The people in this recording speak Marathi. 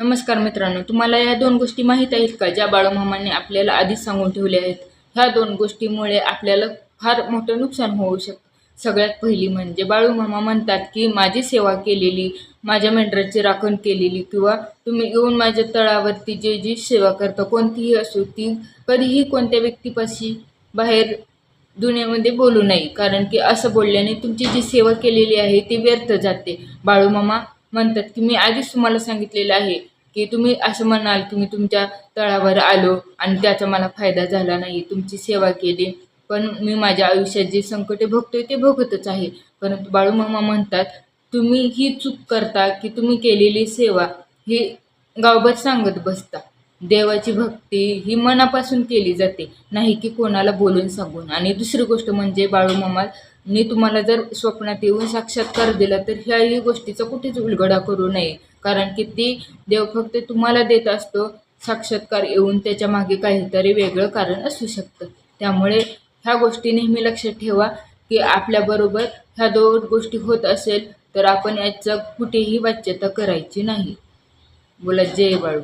नमस्कार मित्रांनो तुम्हाला या दोन गोष्टी माहीत आहेत का ज्या बाळूमामांनी आपल्याला आधीच सांगून ठेवल्या आहेत? ह्या दोन गोष्टीमुळे आपल्याला फार मोठं नुकसान होऊ शकतं सगळ्यात पहिली म्हणजे बाळूमामा म्हणतात की माझी सेवा केलेली माझ्या मेंढराची राखण केलेली किंवा तुम्ही येऊन माझ्या तळावरती जे जी सेवा करता कोणतीही असो ती कधीही कोणत्या व्यक्तीपाशी बाहेर दुनियामध्ये बोलू नये. कारण की असं बोलल्याने तुमची जी सेवा केलेली आहे ती व्यर्थ जाते. बाळूमामा म्हणतात की मी आधीच तुम्हाला सांगितलेलं आहे की तुम्ही असं म्हणाल की मी तुमच्या तळावर आलो आणि त्याचा मला फायदा झाला नाही तुमची सेवा केली. पण मी माझ्या आयुष्यात जे संकटे भोगतोय ते भोगतच आहे. परंतु बाळूमामा म्हणतात तुम्ही ही चूक करता की तुम्ही केलेली सेवा ही गावभर सांगत बसता. देवाची भक्ती ही मनापासून केली जाते नाही की कोणाला बोलून सांगून. आणि दुसरी गोष्ट म्हणजे बाळूमामा आणि तुम्हाला जर स्वप्नात येऊन साक्षात्कार दिला तर ह्याही गोष्टीचा कुठेच उलगडा करू नये. कारण की ती देव फक्त तुम्हाला देत असतो साक्षात्कार येऊन त्याच्यामागे काहीतरी वेगळं कारण असू शकतं. त्यामुळे ह्या गोष्टी नेहमी लक्षात ठेवा की आपल्याबरोबर ह्या दोन गोष्टी होत असेल तर आपण याचा कुठेही वाच्यता करायची नाही. बोला जय बाळू.